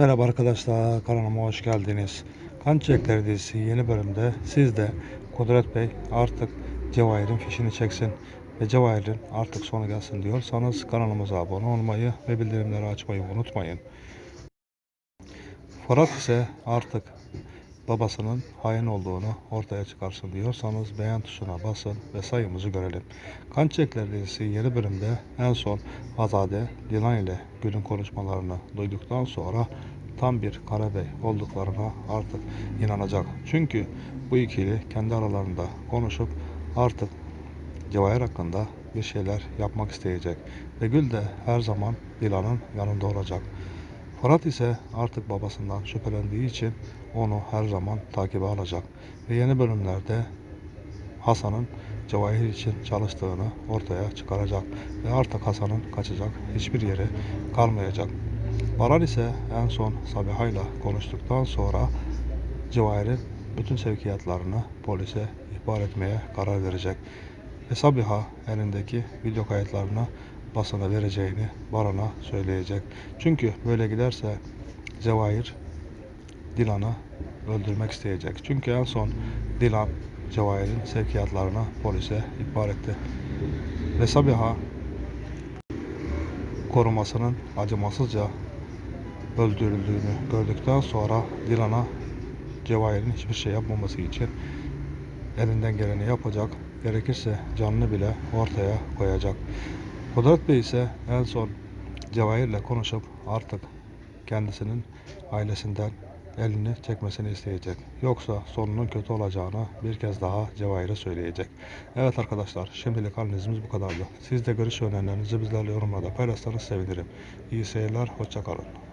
Merhaba arkadaşlar, kanalıma hoş geldiniz. Kan Çiçekleri dizisi yeni bölümde siz de Kudret Bey artık Cevahir'in fişini çeksin ve Cevahir'in artık sonu gelsin diyorsanız kanalımıza abone olmayı ve bildirimleri açmayı unutmayın. Fırat ise artık babasının hain olduğunu ortaya çıkarsın diyorsanız beğen tuşuna basın ve sayımızı görelim. Kan Çiçekleri dizisi yeni bölümde en son Azade, Dilan ile Gül'ün konuşmalarını duyduktan sonra tam bir Karabey olduklarına artık inanacak. Çünkü bu ikili kendi aralarında konuşup artık Cevahir hakkında bir şeyler yapmak isteyecek. Ve Gül de her zaman Dilan'ın yanında olacak. Fırat ise artık babasından şüphelendiği için onu her zaman takibe alacak. Ve yeni bölümlerde Hasan'ın Cevahir için çalıştığını ortaya çıkaracak. Ve artık Hasan'ın kaçacak hiçbir yeri kalmayacak. Baran ise en son Sabiha ile konuştuktan sonra Cevahir'in bütün sevkiyatlarını polise ihbar etmeye karar verecek. Ve Sabiha elindeki video kayıtlarını basına vereceğini Baran'a söyleyecek. Çünkü böyle giderse Cevahir Dilan'ı öldürmek isteyecek. Çünkü en son Dilan Cevahir'in sevkiyatlarını polise ihbar etti. Ve Sabiha korumasının acımasızca öldürüldüğünü gördükten sonra Dilan'a Cevahir'in hiçbir şey yapmaması için elinden geleni yapacak. Gerekirse canını bile ortaya koyacak. Kudret Bey ise en son Cevahir'le konuşup artık kendisinin ailesinden elini çekmesini isteyecek. Yoksa sonunun kötü olacağını bir kez daha Cevahir'e söyleyecek. Evet arkadaşlar şimdilik analizimiz bu kadardı. Siz de görüş önerilerinizi bizlerle yorumlarda paylaşırsanız sevinirim. İyi seyirler, hoşçakalın.